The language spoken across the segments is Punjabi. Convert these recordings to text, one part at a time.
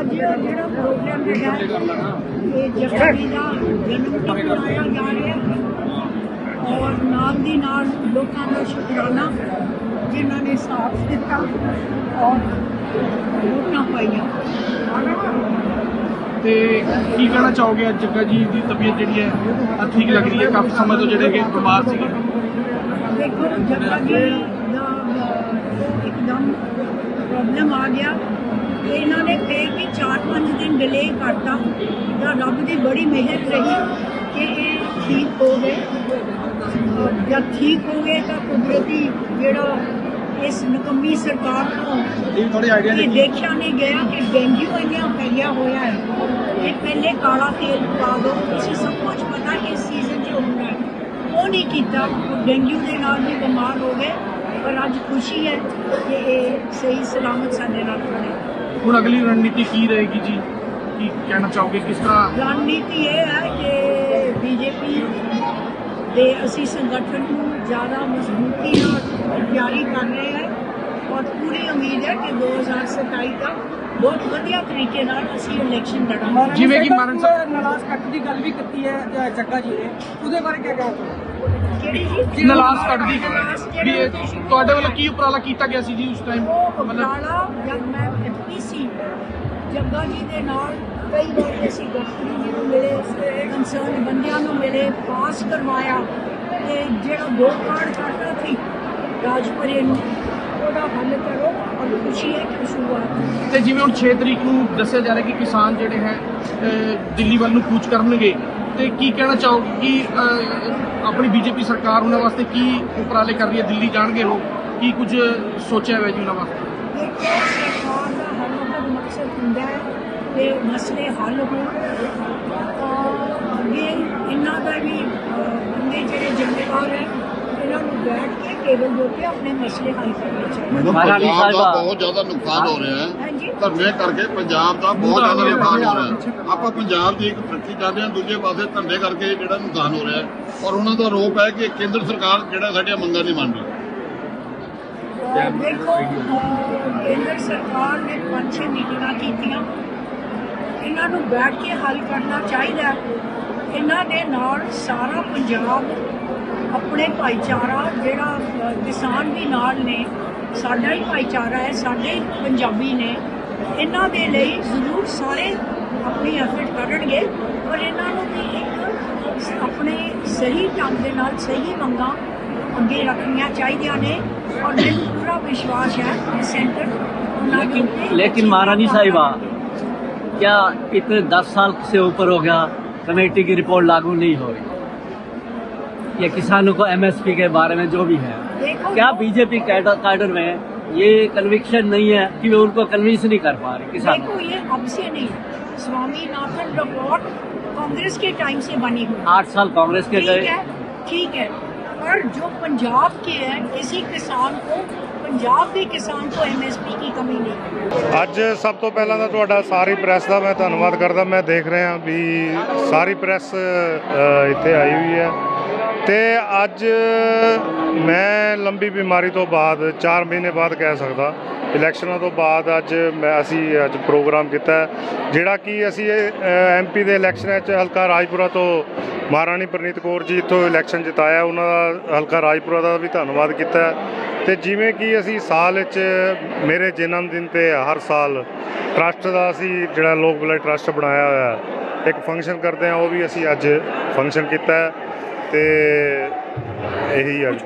ਅੱਜ ਜਿਹੜਾ ਪ੍ਰੋਗਰਾਮ ਹੈਗਾ ਇਹ ਜਗਰੀ ਦਾ ਜਨਮ ਦਿਨ ਮਨਾਇਆ ਜਾ ਰਿਹਾ ਹੈ। ਔਰ ਨਾਲ ਦੀ ਨਾਲ ਲੋਕਾਂ ਦਾ ਸ਼ੁਕਰਾਨਾ ਜਿਨ੍ਹਾਂ ਨੇ ਸਾਥ ਦਿੱਤਾ ਔਰ ਵੋਟਾਂ ਪਾਈਆਂ। ਤੇ ਕੀ ਕਹਿਣਾ ਚਾਹੋਗੇ ਅੱਜ ਜੱਗਾ ਜੀ ਦੀ ਤਬੀਅਤ ਜਿਹੜੀ ਹੈ ਅੱਜ ਠੀਕ ਲੱਗ ਰਹੀ ਹੈ? ਕਾਫੀ ਸਮੇਂ ਤੋਂ ਜਿਹੜੇ ਕਿ ਬਿਮਾਰ ਸੀਗੇ। ਦੇਖੋ ਜੱਗਾ ਜੀ ਦਾ ਇੱਕਦਮ ਪ੍ਰੋਬਲਮ ਆ ਗਿਆ। ਇਹਨਾਂ ਨੇ ਫੇਰ ਵੀ 4-5 ਦਿਨ ਡਿਲੇ ਕਰਤਾ। ਤਾਂ ਰੱਬ ਦੀ ਬੜੀ ਮਿਹਰ ਰਹੀ ਕਿ ਇਹ ਠੀਕ ਹੋ ਗਏ। ਜਦ ਠੀਕ ਹੋ ਗਏ ਤਾਂ ਕੁਦਰਤੀ ਜਿਹੜਾ ਇਸ ਨਕਮੀ ਸਰਕਾਰ ਤੋਂ ਇਹ ਥੋੜੇ ਆਈਡੀਆ ਇਹ ਦੇਖਿਆ ਨਹੀਂ ਗਿਆ ਕਿ ਡੇਂਗੂ ਇੰਨਾ ਫੈਲਿਆ ਹੋਇਆ ਹੈ। ਇਹ ਪਹਿਲੇ ਕਾਲਾ ਤੇਲ ਪਾ ਦੋ। ਤੁਸੀਂ ਸਭ ਕੁਝ ਪਤਾ ਕਿ ਸੀਜ਼ਨ 'ਚ ਹੁੰਦਾ ਹੈ। ਉਹ ਨਹੀਂ ਕੀਤਾ। ਡੇਂਗੂ ਦੇ ਨਾਲ ਵੀ ਬਿਮਾਰ ਹੋ ਗਏ। ਪਰ ਅੱਜ ਖੁਸ਼ੀ ਹੈ ਕਿ ਇਹ ਸਹੀ ਸਲਾਮਤ ਸਾਡੇ ਨਾਲ ਖੜੇ। ਹੁਣ ਅਗਲੀ ਰਣਨੀਤੀ ਕੀ ਰਹੇਗੀ ਜੀ? ਕੀ ਕਹਿਣਾ ਚਾਹੋਗੇ? ਕਿਸ ਤਰ੍ਹਾਂ? ਰਣਨੀਤੀ ਇਹ ਹੈ ਕਿ ਬੀਜੇਪੀ ਦੇ ਅਸੀਂ ਸੰਗਠਨ ਨੂੰ ਜ਼ਿਆਦਾ ਮਜ਼ਬੂਤੀ ਨਾਲ ਤਿਆਰੀ ਕਰ ਰਹੇ ਹਾਂ ਔਰ ਪੂਰੀ ਉਮੀਦ ਹੈ ਕਿ 2027 ਤੱਕ ਬਹੁਤ ਵਧੀਆ ਤਰੀਕੇ ਨਾਲ ਅਸੀਂ ਇਲੈਕਸ਼ਨ ਲੜਾਂਗੇ। ਜਿਵੇਂ ਕਿ ਮਾਰਨ ਸਾਹਿਬ- ਨਲਾਸ ਕੱਟ ਦੀ ਗੱਲ ਵੀ ਕੀਤੀ ਹੈ ਜੱਗਾ ਜੀ ਨੇ। ਉਹਦੇ ਬਾਰੇ ਕੀ ਕਹੋਗੇ ਕਿਹੜੀ ਜੀ? ਨਲਾਸ ਕੱਢਦੀ ਨਲਾਸ ਵੀ ਤੁਹਾਡੇ ਵੱਲੋਂ ਕੀ ਉਪਰਾਲਾ ਕੀਤਾ ਗਿਆ ਸੀ ਜੀ ਉਸ ਟਾਈਮ ਮਤਲਬ ਉਪਰਾਲਾ ਜਦ ਮੈਂ ਜੱਗਾ ਜੀ ਦੇ ਨਾਲ ਕਈ ਵਾਰ ਅਸੀਂ ਗਡਕਰੀ ਜੀ ਨੂੰ ਮਿਲੇ ਕੰਸਰਨ ਬੰਦਿਆਂ ਨੂੰ ਮਿਲੇ ਪਾਸ ਕਰਵਾਇਆ ਤੇ ਜਿਹੜਾ ਦੋ ਕਾਰਡ ਕੱਟਾ ਸੀ ਰਾਜਪੁਰੇ ਨੂੰ ਉਹਦਾ ਹੱਲ ਕਰੋ ਔਰ ਖੁਸ਼ੀ ਹੈ ਕਿ ਸ਼ੁਰੂਆਤ। ਤੇ ਜਿਵੇਂ ਹੁਣ 6 ਤਰੀਕ ਨੂੰ ਦੱਸਿਆ ਜਾ ਰਿਹਾ ਕਿ ਕਿਸਾਨ ਜਿਹੜੇ ਹੈ ਦਿੱਲੀ ਵੱਲ ਨੂੰ ਕੂਚ ਕਰਨਗੇ ਤੇ ਕੀ ਕਹਿਣਾ ਚਾਹੋਗੇ ਕਿ ਆਪਣੀ ਬੀਜੇਪੀ ਸਰਕਾਰ ਉਹਨਾਂ ਵਾਸਤੇ ਕੀ ਉਪਰਾਲੇ ਕਰ ਰਹੀ ਹੈ ਦਿੱਲੀ ਜਾਣਗੇ ਉਹ ਕੀ ਕੁਝ ਸੋਚਿਆ ਹੋਇਆ ਜੀ ਉਹਨਾਂ ਵਾਸਤੇ ਦੇਖੋ ਸਰਕਾਰ ਦਾ ਹਰ ਵਕਤ ਮਕਸਦ ਹੁੰਦਾ ਹੈ ਕਿ ਮਸਲੇ ਹੱਲ ਹੋਣ ਤਾਂ ਅੱਗੇ ਇਹਨਾਂ ਦਾ ਵੀ ਬੰਦੇ ਜਿਹੜੇ ਜ਼ਿੰਮੇਵਾਰ ਹੈ ਇਹਨਾਂ ਨੂੰ ਬੈਠ ਕੇ ਟੇਬਲ ਦੇ ਉੱਤੇ ਆਪਣੇ ਮਸਲੇ ਹੱਲ ਕਰਨੇ ਚਾਹੀਦੇ ਦਾ ਸਾਹਿਬਾ। ਬਹੁਤ ਜ਼ਿਆਦਾ ਨੁਕਸਾਨ ਹੋ ਰਿਹਾ ਹੈ। ਧਰਨੇ ਕਰਕੇ ਪੰਜਾਬ ਦਾ ਬਹੁਤ ਜ਼ਿਆਦਾ ਨੁਕਸਾਨ ਹੋ ਰਿਹਾ ਹੈ। ਆਪਾਂ ਪੰਜਾਬ ਦੀ ਇੱਕ ਤਰੱਕੀ ਚਾਹੁੰਦੇ ਹਾਂ ਦੂਜੇ ਪਾਸੇ ਧਰਨੇ ਕਰਕੇ ਜਿਹੜਾ ਨੁਕਸਾਨ ਹੋ ਰਿਹਾ ਹੈ। ਔਰ ਉਹਨਾਂ ਦਾ ਆਰੋਪ ਹੈ ਕਿ ਕੇਂਦਰ ਸਰਕਾਰ ਜਿਹੜਾ ਸਾਡੀਆਂ ਮੰਗਾਂ ਨਹੀਂ ਮੰਨ ਰਹੀ ਦੇਖੋ ਕੇਂਦਰ ਸਰਕਾਰ ਨੇ ਪੰਜ ਛੇ ਮੀਟਿੰਗਾਂ ਕੀਤੀਆਂ। ਇਹਨਾਂ ਨੂੰ ਬੈਠ ਕੇ ਹੱਲ ਕਰਨਾ ਚਾਹੀਦਾ ਇਹਨਾਂ ਦੇ ਨਾਲ ਸਾਰਾ ਪੰਜਾਬ, ਆਪਣੇ ਭਾਈਚਾਰਾ ਜਿਹੜਾ ਕਿਸਾਨ ਵੀ ਨਾਲ ਨੇ, ਸਾਡਾ ਹੀ ਭਾਈਚਾਰਾ ਹੈ, ਸਾਡੇ ਹੀ ਪੰਜਾਬੀ ਨੇ। ਇਹਨਾਂ ਦੇ ਲਈ ਜ਼ਰੂਰ ਸਾਰੇ ਆਪਣੀ ਐਫਰਟ ਕਰਨਗੇ। ਪਰ ਇਹਨਾਂ ਨੂੰ ਵੀ ਇੱਕ ਆਪਣੇ ਸਹੀ ਢੰਗ ਦੇ ਨਾਲ ਸਹੀ ਮੰਗਾਂ ਅੱਗੇ ਰੱਖਣੀਆਂ ਚਾਹੀਦੀਆਂ ਨੇ। ਔਰ ਮੈਨੂੰ ਪੂਰਾ ਵਿਸ਼ਵਾਸ ਹੈ ਸੈਂਟਰ ਉਹਨਾਂ ਲੇਕਿਨ ਮਹਾਰਾਣੀ ਸਾਹਿਬਾ क्या इतने दस साल से ऊपर हो गया कमेटी की रिपोर्ट लागू नहीं हो रही? ये किसानों को एमएसपी के बारे में जो भी है। क्या बीजेपी कैडर कैडर में ये कन्विक्शन नहीं है कि वो उनको कन्विंस नहीं कर पा रहे किसानों देखो ये अब से नहीं। स्वामीनाथन रिपोर्ट कांग्रेस के टाइम से बनी हुई आठ साल कांग्रेस के गए। ठीक है। पर जो पंजाब के है किसी किसान को ਪੰਜਾਬ ਦੇ ਕਿਸਾਨ ਤੋਂ ਐਮਐਸਪੀ ਦੀ ਕਮੀ ਨਹੀਂ ਅੱਜ ਸਭ ਤੋਂ ਪਹਿਲਾਂ ਤਾਂ ਤੁਹਾਡਾ ਸਾਰੀ ਪ੍ਰੈਸ ਦਾ ਮੈਂ ਧੰਨਵਾਦ ਕਰਦਾ। ਮੈਂ ਦੇਖ ਰਿਹਾ ਵੀ ਸਾਰੀ ਪ੍ਰੈਸ ਇੱਥੇ ਆਈ ਹੋਈ ਹੈ। ਤੇ ਅੱਜ ਮੈਂ ਲੰਬੀ ਬਿਮਾਰੀ ਤੋਂ ਬਾਅਦ 4 ਮਹੀਨੇ ਬਾਅਦ ਕਹਿ ਸਕਦਾ, ਇਲੈਕਸ਼ਨਾਂ ਤੋਂ ਬਾਅਦ ਅੱਜ ਮੈਂ, ਅਸੀਂ ਅੱਜ ਪ੍ਰੋਗਰਾਮ ਕੀਤਾ ਜਿਹੜਾ ਕਿ ਅਸੀਂ ਐਮਪੀ ਦੇ ਇਲੈਕਸ਼ਨ ਵਿੱਚ ਹਲਕਾ ਰਾਜਪੁਰਾ ਤੋਂ ਮਹਾਰਾਣੀ ਪ੍ਰਨੀਤ ਕੌਰ ਜੀ ਤੋਂ ਇਲੈਕਸ਼ਨ ਜਿਤਾਇਆ। ਉਹਨਾਂ ਦਾ ਹਲਕਾ ਰਾਜਪੁਰਾ ਦਾ ਵੀ ਧੰਨਵਾਦ ਕੀਤਾ ਤੇ ਜਿਵੇਂ ਕਿ ਅਸੀਂ ਸਾਲ ਵਿੱਚ ਮੇਰੇ ਜਨਮ ਦਿਨ ਤੇ ਹਰ ਸਾਲ ਟਰਸਟ ਦਾ ਅਸੀਂ ਜਿਹੜਾ ਲੋਕ ਭਲਾਈ ਟਰਸਟ ਬਣਾਇਆ ਹੋਇਆ ਇੱਕ ਫੰਕਸ਼ਨ ਕਰਦੇ ਹਾਂ ਉਹ ਵੀ ਅਸੀਂ ਅੱਜ ਫੰਕਸ਼ਨ ਕੀਤਾ ਤੇ ਇਹੀ ਅੱਜ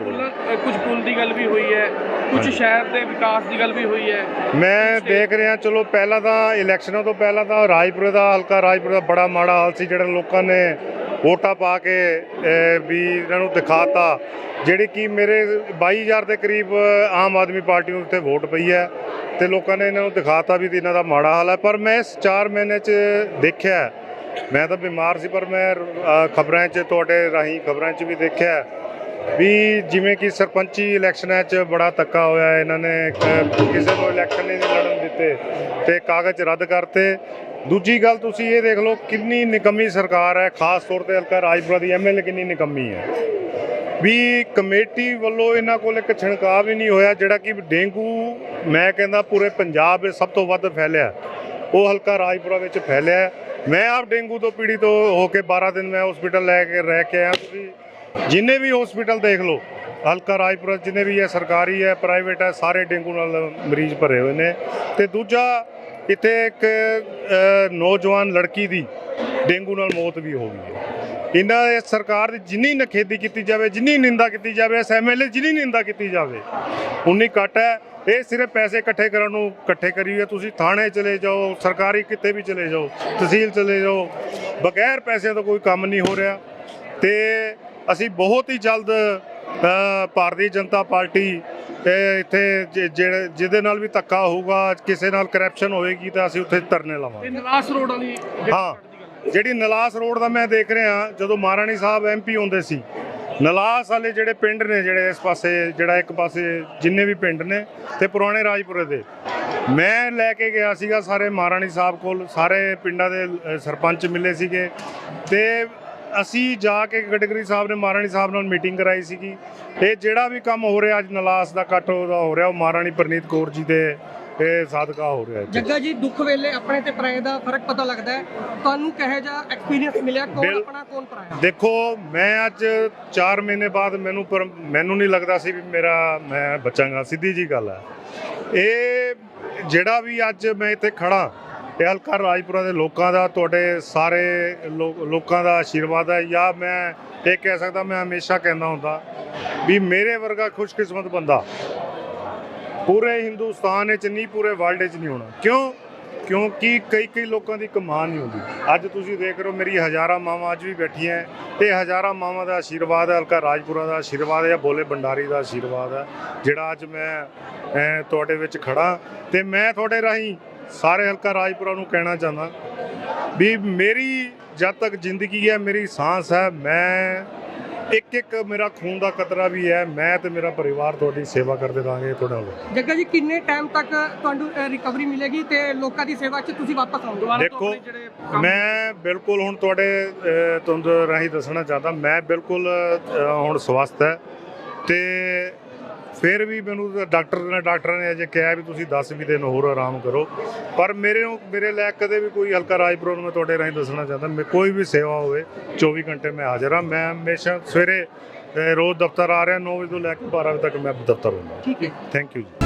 ਕੁਝ ਪੁੱਲ ਦੀ ਗੱਲ ਵੀ ਹੋਈ ਹੈ ਕੁਝ ਸ਼ਹਿਰ ਦੇ ਵਿਕਾਸ ਦੀ ਗੱਲ ਵੀ ਹੋਈ ਹੈ। ਮੈਂ ਦੇਖ ਰਿਹਾ ਚਲੋ ਪਹਿਲਾਂ ਤਾਂ ਇਲੈਕਸ਼ਨਾਂ ਤੋਂ ਪਹਿਲਾਂ ਤਾਂ ਰਾਜਪੁਰੇ ਦਾ ਹਲਕਾ ਰਾਜਪੁਰੇ ਦਾ ਬੜਾ ਮਾੜਾ ਹਾਲ ਸੀ ਜਿਹੜੇ ਲੋਕਾਂ ਨੇ ਵੋਟਾਂ ਪਾ ਕੇ ਵੀ ਇਹਨਾਂ ਨੂੰ ਦਿਖਾਤਾ, ਜਿਹੜੀ ਕਿ ਮੇਰੇ 22000 ਦੇ ਕਰੀਬ ਆਮ ਆਦਮੀ ਪਾਰਟੀ ਨੂੰ ਉੱਤੇ ਵੋਟ ਪਈ ਹੈ ਤੇ ਲੋਕਾਂ ਨੇ ਇਹਨਾਂ ਨੂੰ ਦਿਖਾਤਾ ਵੀ ਇਹਨਾਂ ਦਾ ਮਾੜਾ ਹਾਲ ਹੈ। ਪਰ ਮੈਂ ਇਸ 4 ਮਹੀਨੇ 'ਚ ਦੇਖਿਆ, ਮੈਂ ਤਾਂ ਬਿਮਾਰ ਸੀ, ਪਰ ਮੈਂ ਖਬਰਾਂ 'ਚ, ਤੁਹਾਡੇ ਰਾਹੀਂ ਖਬਰਾਂ 'ਚ ਵੀ ਦੇਖਿਆ ਵੀ ਜਿਵੇਂ ਕਿ ਸਰਪੰਚੀ ਇਲੈਕਸ਼ਨਾਂ 'ਚ ਬੜਾ ਧੱਕਾ ਹੋਇਆ, ਇਹਨਾਂ ਨੇ ਕ- ਕਿਸੇ ਨੂੰ ਇਲੈਕਸ਼ਨ ਨਹੀਂ ਲੜਨ ਦਿੱਤੇ ਤੇ ਕਾਗਜ਼ ਰੱਦ ਕਰਤੇ। ਦੂਜੀ ਗੱਲ ਤੁਸੀਂ ਇਹ ਦੇਖ ਲਓ, ਕਿੰਨੀ ਨਿਕੰਮੀ ਸਰਕਾਰ ਹੈ, ਖਾਸ ਤੌਰ ਤੇ ਹਲਕਾ ਰਾਜਪੁਰਾ ਦੀ ਐਮਐਲਏ ਕਿੰਨੀ ਨਿਕੰਮੀ ਹੈ। ਵੀ ਕਮੇਟੀ ਵੱਲੋਂ ਇਹਨਾਂ ਕੋਲ ਇੱਕ ਛਿਣਕਾਅ ਹੀ ਨਹੀਂ ਹੋਇਆ, ਜਿਹੜਾ ਕਿ ਡੇਂਗੂ, ਮੈਂ ਕਹਿੰਦਾ ਪੂਰੇ ਪੰਜਾਬ ਵਿੱਚ ਸਭ ਤੋਂ ਵੱਧ ਫੈਲਿਆ। ਉਹ ਹਲਕਾ ਰਾਜਪੁਰਾ ਵਿੱਚ ਫੈਲਿਆ। ਮੈਂ ਆਪ ਡੇਂਗੂ ਤੋਂ ਪੀੜਿਤ ਹੋ ਹੋ ਕੇ 12 ਦਿਨ ਮੈਂ ਹਸਪੀਟਲ ਲੈ ਕੇ, ਰਹਿ ਕੇ ਆਇਆ। ਤੁਸੀਂ ਜਿੰਨੇ ਵੀ ਹਸਪੀਟਲ ਦੇਖ ਲਓ, ਹਲਕਾ ਰਾਜਪੁਰਾ ਜਿੰਨੇ ਵੀ ਹੈ, ਸਰਕਾਰੀ ਹੈ ਪ੍ਰਾਈਵੇਟ ਹੈ, ਸਾਰੇ ਡੇਂਗੂ ਨਾਲ ਮਰੀਜ਼ ਭਰੇ ਹੋਏ ਨੇ। ਤੇ ਦੂਜਾ, ਇੱਥੇ ਇੱਕ ਨੌਜਵਾਨ ਲੜਕੀ ਦੀ ਡੇਂਗੂ ਨਾਲ ਮੌਤ ਵੀ ਹੋ ਗਈ ਹੈ। ਇਹਨਾਂ ਦੇ ਸਰਕਾਰ ਦੀ ਜਿੰਨੀ ਨਖੇਦੀ ਕੀਤੀ ਜਾਵੇ, ਜਿੰਨੀ ਨਿੰਦਾ ਕੀਤੀ ਜਾਵੇ, ਇਸ ਐਮਐਲਏ ਜਿੰਨੀ ਨਿੰਦਾ ਕੀਤੀ ਜਾਵੇ, ਉਨੀ ਘੱਟ ਹੈ। ਇਹ ਸਿਰਫ ਪੈਸੇ ਇਕੱਠੇ ਕਰਨ ਨੂੰ ਇਕੱਠੇ ਕਰੀ ਹੈ। ਤੁਸੀਂ ਥਾਣੇ ਚਲੇ ਜਾਓ, ਸਰਕਾਰੀ ਕਿਤੇ ਵੀ ਚਲੇ ਜਾਓ, ਤਹਿਸੀਲ ਚਲੇ ਜਾਓ, ਬਗੈਰ ਪੈਸਿਆਂ ਤੋਂ ਕੋਈ ਕੰਮ ਨਹੀਂ ਹੋ ਰਿਹਾ। ਤੇ ਅਸੀਂ ਬਹੁਤ ਹੀ ਜਲਦ ਭਾਰਤੀ ਜਨਤਾ ਪਾਰਟੀ ਤੇ ਇੱਥੇ ਜਿਹੜੇ ਜਿਹਦੇ ਨਾਲ ਵੀ ਧੱਕਾ ਹੋਊਗਾ ਕਿਸੇ ਨਾਲ ਕਰਪਸ਼ਨ ਹੋਏਗੀ ਤਾਂ ਅਸੀਂ ਉੱਥੇ ਧਰਨੇ ਲਾਵਾਂਗੇ। ਨਲਾਸ ਰੋਡ ਵਾਲੀ ਹਾਂ। ਜਿਹੜੀ ਨਲਾਸ ਰੋਡ ਦਾ ਮੈਂ ਦੇਖ ਰਿਹਾ ਜਦੋਂ ਮਹਾਰਾਣੀ ਸਾਹਿਬ ਐਮਪੀ ਹੁੰਦੇ ਸੀ ਨਲਾਸ ਵਾਲੇ ਜਿਹੜੇ ਪਿੰਡ ਨੇ ਜਿਹੜੇ ਇਸ ਪਾਸੇ ਜਿਹੜਾ ਇੱਕ ਪਾਸੇ ਜਿੰਨੇ ਵੀ ਪਿੰਡ ਨੇ ਤੇ ਪੁਰਾਣੇ ਰਾਜਪੁਰੇ ਦੇ ਮੈਂ ਲੈ ਕੇ ਗਿਆ ਸੀਗਾ ਸਾਰੇ ਮਹਾਰਾਣੀ ਸਾਹਿਬ ਕੋਲ ਸਾਰੇ ਪਿੰਡਾਂ ਦੇ ਸਰਪੰਚ ਮਿਲੇ ਸੀਗੇ ਤੇ ਅਸੀਂ ਜਾ ਕੇ ਗਡਕਰੀ ਸਾਹਿਬ ਨੇ ਮਹਾਰਾਣੀ ਸਾਹਿਬ ਨਾਲ ਮੀਟਿੰਗ ਕਰਾਈ ਸੀਗੀ। ਇਹ ਜਿਹੜਾ ਵੀ ਕੰਮ ਹੋ ਰਿਹਾ ਅੱਜ ਨਲਾਸ ਦਾ ਕੱਟ ਹੋ ਰਿਹਾ ਉਹ ਮਹਾਰਾਣੀ ਪ੍ਰਨੀਤ ਕੌਰ ਜੀ ਦੇ ਇਹ ਸਾਦਕਾ ਹੋ ਰਿਹਾ ਇੱਥੇ। ਜੱਗਾ ਜੀ ਦੁੱਖ ਵੇਲੇ ਆਪਣੇ ਤੇ ਪਰਾਏ ਦਾ ਫ਼ਰਕ ਪਤਾ ਲੱਗਦਾ ਹੈ? ਤੁਹਾਨੂੰ ਕਿਹੋ ਜਿਹਾ ਐਕਸਪੀਰੀਅੰਸ ਮਿਲਿਆ? ਕੌਣ ਬਿਲ- ਆਪਣਾ ਕੌਣ ਪਰਾਇਆ? ਦੇਖੋ ਮੈਂ ਅੱਜ 4 ਮਹੀਨੇ ਬਾਅਦ ਮੈਨੂੰ ਪਰ ਮੈਨੂੰ ਨਹੀਂ ਲੱਗਦਾ ਸੀ ਵੀ ਮੇਰਾ ਮੈਂ ਬਚਾਂਗਾ। ਸਿੱਧੀ ਜੀ ਗੱਲ ਹੈ। ਇਹ ਜਿਹੜਾ ਵੀ ਅੱਜ ਮੈਂ ਇੱਥੇ ਖੜਾ ਇਹ ਹਲਕਾ ਰਾਜਪੁਰਾ ਦੇ ਲੋਕਾਂ ਦਾ, ਤੁਹਾਡੇ ਸਾਰੇ ਲੋਕਾਂ ਦਾ ਆਸ਼ੀਰਵਾਦ ਹੈ। ਜਾਂ ਮੈਂ ਇਹ ਕਹਿ ਸਕਦਾ, ਮੈਂ ਹਮੇਸ਼ਾ ਕਹਿੰਦਾ ਹੁੰਦਾ ਵੀ ਮੇਰੇ ਵਰਗਾ ਖੁਸ਼ਕਿਸਮਤ ਬੰਦਾ ਪੂਰੇ ਹਿੰਦੁਸਤਾਨ ਵਿੱਚ ਨਹੀਂ, ਪੂਰੇ ਵਰਲਡ ਵਿੱਚ ਨਹੀਂ ਹੋਣਾ। ਕਿਉਂ? ਕਿਉਂਕਿ ਕਈ ਕਈ ਲੋਕਾਂ ਦੀ ਕਮਾਨ ਨਹੀਂ ਹੁੰਦੀ। ਅੱਜ ਤੁਸੀਂ ਦੇਖ ਰਹੇ ਹੋ, ਮੇਰੀ ਹਜ਼ਾਰਾਂ ਮਾਵਾਂ ਅੱਜ ਵੀ ਬੈਠੀਆਂ ਹੈ। ਤੇ ਹਜ਼ਾਰਾਂ ਮਾਵਾਂ ਦਾ ਆਸ਼ੀਰਵਾਦ ਹੈ, ਹਲਕਾ ਰਾਜਪੁਰਾ ਦਾ ਆਸ਼ੀਰਵਾਦ ਹੈ ਜਾਂ ਬੋਲੇ ਭੰਡਾਰੀ ਦਾ ਆਸ਼ੀਰਵਾਦ ਹੈ, ਜਿਹੜਾ ਅੱਜ ਮੈਂ ਤੁਹਾਡੇ ਵਿੱਚ ਖੜਾ ਤੇ ਮੈਂ ਤੁਹਾਡੇ ਰਾਹੀਂ ਸਾਰੇ ਹਲਕਾ ਰਾਜਪੁਰਾ ਨੂੰ ਕਹਿਣਾ ਚਾਹੁੰਦਾ ਵੀ ਮੇਰੀ ਜਦ ਤੱਕ ਜ਼ਿੰਦਗੀ ਹੈ ਮੇਰੀ ਸਾਹ ਹੈ ਮੈਂ ਇੱਕ ਇੱਕ ਮੇਰਾ ਖੂਨ ਦਾ ਕਤਰਾ ਵੀ ਹੈ ਮੈਂ ਤੇ ਮੇਰਾ ਪਰਿਵਾਰ ਤੁਹਾਡੀ ਸੇਵਾ ਕਰਦੇ ਰਹਾਂਗੇ ਤੁਹਾਡੇ ਨਾਲ ਜੱਗਾ ਜੀ ਕਿੰਨੇ ਟਾਈਮ ਤੱਕ ਤੁਹਾਨੂੰ ਰਿਕਵਰੀ ਮਿਲੇਗੀ ਤੇ ਲੋਕਾਂ ਦੀ ਸੇਵਾ 'ਚ ਤੁਸੀਂ ਵਾਪਸ ਆਉਂਗੇ ਦੁਬਾਰਾ ਦੇਖੋ, ਮੈਂ ਬਿਲਕੁਲ ਹੁਣ ਤੁਹਾਡੇ ਤੁੰਦ ਰਾਹੀਂ ਦੱਸਣਾ ਚਾਹਦਾ ਮੈਂ ਬਿਲਕੁਲ ਹੁਣ ਸਵਸਥ ਹੈ ਤੇ ਫਿਰ ਵੀ ਮੈਨੂੰ ਤਾਂ ਡਾਕਟਰ ਨੇ ਡਾਕਟਰ ਨੇ ਅਜੇ ਕਿਹਾ ਵੀ ਤੁਸੀਂ 10 ਵੀ ਦਿਨ ਹੋਰ ਆਰਾਮ ਕਰੋ। ਪਰ ਮੇਰੇ ਨੂੰ ਮੇਰੇ ਲਈ ਕਦੇ ਵੀ ਕੋਈ ਹਲਕਾ ਰਾਜਪੁਰ ਨੂੰ ਮੈਂ ਤੁਹਾਡੇ ਰਾਹੀਂ ਦੱਸਣਾ ਚਾਹਦਾ ਮੈਂ ਕੋਈ ਵੀ ਸੇਵਾ ਹੋਵੇ 24 ਘੰਟੇ ਮੈਂ ਹਾਜ਼ਰ ਹਾਂ। ਮੈਂ ਹਮੇਸ਼ਾ ਸਵੇਰੇ ਰੋਜ਼ ਦਫ਼ਤਰ ਆ ਰਿਹਾ 9 ਵਜੇ ਤੋਂ ਲੈ ਕੇ 12 ਵਜੇ ਤੱਕ ਮੈਂ ਦਫ਼ਤਰ ਹੁੰਦਾ ਠੀਕ ਹੈ। ਥੈਂਕ ਯੂ ਜੀ।